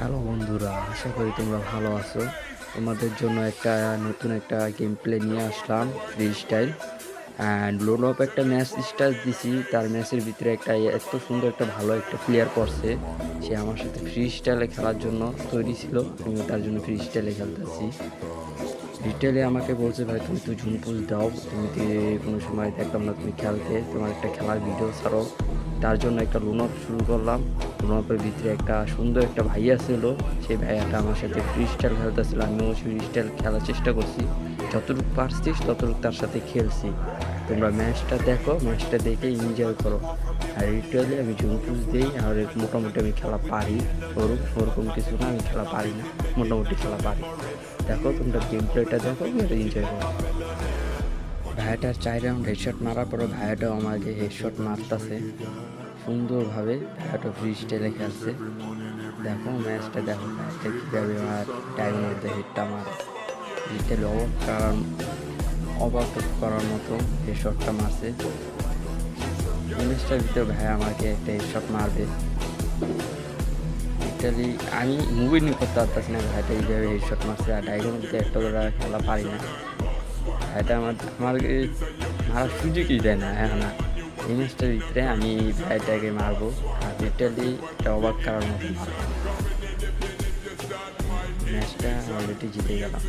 Hello বন্ধুরা, আশা করি তোমরা ভালো আছো। তোমাদের জন্য একটা নতুন একটা গেম প্লে নিয়ে আসলাম free style and load off একটা ম্যাচ স্টার্ট দিছি, তার ম্যাচের ভিতরে একটা এত সুন্দর একটা ভালো একটা প্লেয়ার করছে। সে আমার সাথে ফ্রি স্টাইলে খেলার জন্য তৈরি ছিল আমিও তার জন্য ফ্রি স্টাইলে খেলতেছি। রিটেলে আমাকে বলছে, ভাই, তুমি তো ঝুমপুজ দাও, তুমি কোনো সময় দেখলাম না, তুমি খেলতে, তোমার একটা খেলার ভিডিও ছাড়ো। তার জন্য একটা লোন অফ শুরু করলাম। লোন ভিতরে একটা সুন্দর একটা ভাইয়া ছিল সেই ভাইয়াটা আমার সাথে ফ্রি স্টাইল খেলতেছিল আমিও ফ্রি স্টাইল খেলার চেষ্টা করছি। যতটুকু পারছিস ততটুকু তার সাথে খেলছি। তোমরা ম্যাচটা দেখো ম্যাচটা দেখে এনজয় করো। আর রিটেলে আমি ঝুমপুজ দিই আর মোটামুটি আমি খেলা পারি। ওরকম ওরকম কিছু না, আমি খেলা পারি না। মোটামুটি খেলা পারি। দেখো, তোমরা গেম প্লেটা দেখো, আর এনজয় করো। ভাইয়াটার চার রাউন্ড হেডশট মারার পরে ভাইয়াটাও আমাকে হেডশট মারতেছে। সুন্দরভাবে ভাইয়াটা ফ্রি স্টাইলে খেলছে। দেখো ম্যাচটা, দেখো ভাইয়াটা কীভাবে আমার টাইমের মধ্যে হেডটা মারে রিটেল অবাক করার অবাক করার মতো হেডশটটা মারছে। ম্যাচটার ভিতরে ভাই আমাকে একটা হেডশট মারবে। ইটালি আমি মুভি নিয়ে করতে পারতেছি না, ভাইটা এইভাবে হেডশট মারছে। আর ডাইরের মধ্যে একটা ওরা খেলা পারি না। ভাইটা আমার আমার মারার সুযোগই দেয় না এখন ম্যাচটার ভিতরে আমি ভাইটাকে মারবো। আর লিটারলি এটা অবাক করার মতো ম্যাচটা অলরেডি জিতে গেলাম।